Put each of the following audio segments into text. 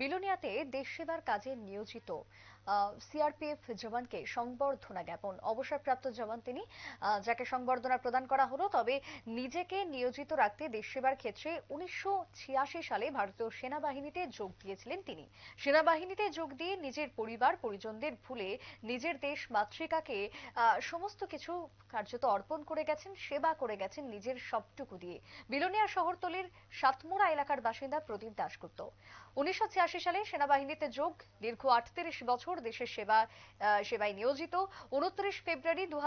বিলোনিয়াতে দেশ সেবার কাজে নিয়োজিত সিআরপিএফ জওয়ানকে সংবর্ধনা জ্ঞাপন। অবসরপ্রাপ্ত জওয়ান তিনি যাকে সংবর্ধনা প্রদান করা হলো, তবে নিজেকে নিয়োজিত রাখতে দেশ সেবার ক্ষেত্রে উনিশশো ছিয়াশি সালে ভারতীয় সেনাবাহিনীতে যোগ দিয়েছিলেন তিনি। সেনাবাহিনীতে যোগ দিয়ে নিজের পরিবার, পরিজনদের ভুলে নিজের দেশ মাতৃকাকে সমস্ত কিছু কার্যত অর্পণ করে গেছেন, সেবা করে গেছেন নিজের সবটুকু দিয়ে। বিলোনিয়া শহরতলির সাতমুড়া এলাকার বাসিন্দা প্রদীপ দাশগুপ্ত। উনিশশো সালে সেনাবাহিনীতে যোগ, দীর্ঘ আটত্রিশ বছর দেশের সেবা সেবায় নিয়োজিত। উনত্রিশ ফেব্রুয়ারি দু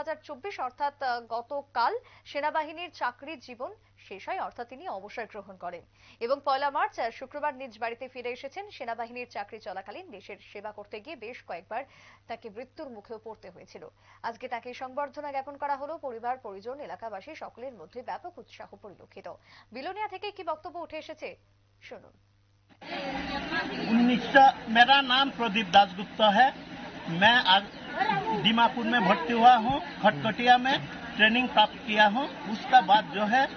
অর্থাৎ গতকাল সেনাবাহিনীর চাকরির জীবন শেষ হয়, অর্থাৎ তিনি অবসর গ্রহণ করেন। এবং পয়লা মার্চ শুক্রবার নিজ বাড়িতে ফিরে এসেছেন। সেনাবাহিনীর চাকরি চলাকালীন দেশের সেবা করতে গিয়ে বেশ কয়েকবার তাকে মৃত্যুর মুখেও পড়তে হয়েছিল। আজকে তাকে সংবর্ধনা জ্ঞাপন করা হলো পরিবার, পরিজন, এলাকাবাসী, সকলের মধ্যে ব্যাপক উৎসাহ পরিলক্ষিত। বিলোনিয়া থেকে কি বক্তব্য উঠে এসেছে? শুনুন। उन्नीस सौ मेरा नाम प्रदीप दासगुप्त है। मैं आज दीमापुर में भर्ती हुआ हूँ खटकटिया में ट्रेनिंग प्राप्त किया हूँ। उसका बाद जो है,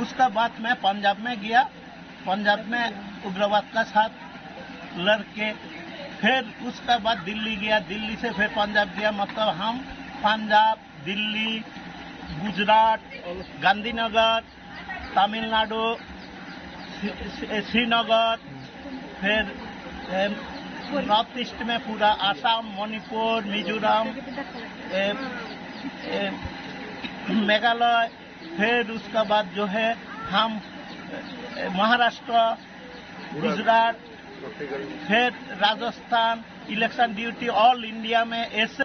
उसका बाद मैं पंजाब में गया। पंजाब में उग्रवाद का साथ लड़के, फिर उसका बाद दिल्ली गया। दिल्ली से फिर पंजाब गया। मतलब हम पंजाब, दिल्ली, गुजरात, गांधीनगर, तमिलनाडु श्रीनगर फिर एम, नॉर्थ ईस्ट में पूरा आसाम मणिपुर मिजोरम एम, एम, मेघालय फिर उसका बाद जो है हम ए, महाराष्ट्र गुजरात फिर Rajasthan election duty all India में ऐसे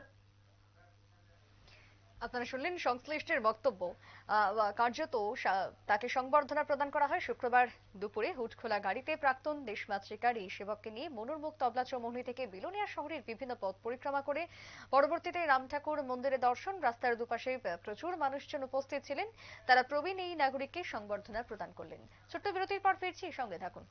আপনারা শুনলেন সংশ্লিষ্টের বক্তব্য। কার্যত তাকে সংবর্ধনা প্রদান করা হয় শুক্রবার দুপুরে হুটখোলা গাড়িতে প্রাক্তন দেশমাতৃকার সেবককে নিয়ে মনুরমুখ তবলা চৌমুহনী থেকে বিলোনিয়া শহরের বিভিন্ন পথ পরিক্রমা করে পরবর্তীতে রাম ঠাকুর মন্দিরে দর্শন, রাস্তার দুপাশে প্রচুর মানুষজন উপস্থিত ছিলেন। তারা প্রবীণ এই নাগরিককে সংবর্ধনা প্রদান করলেন। ছোট্ট বিরতির পর ফিরছি, সঙ্গে থাকুন।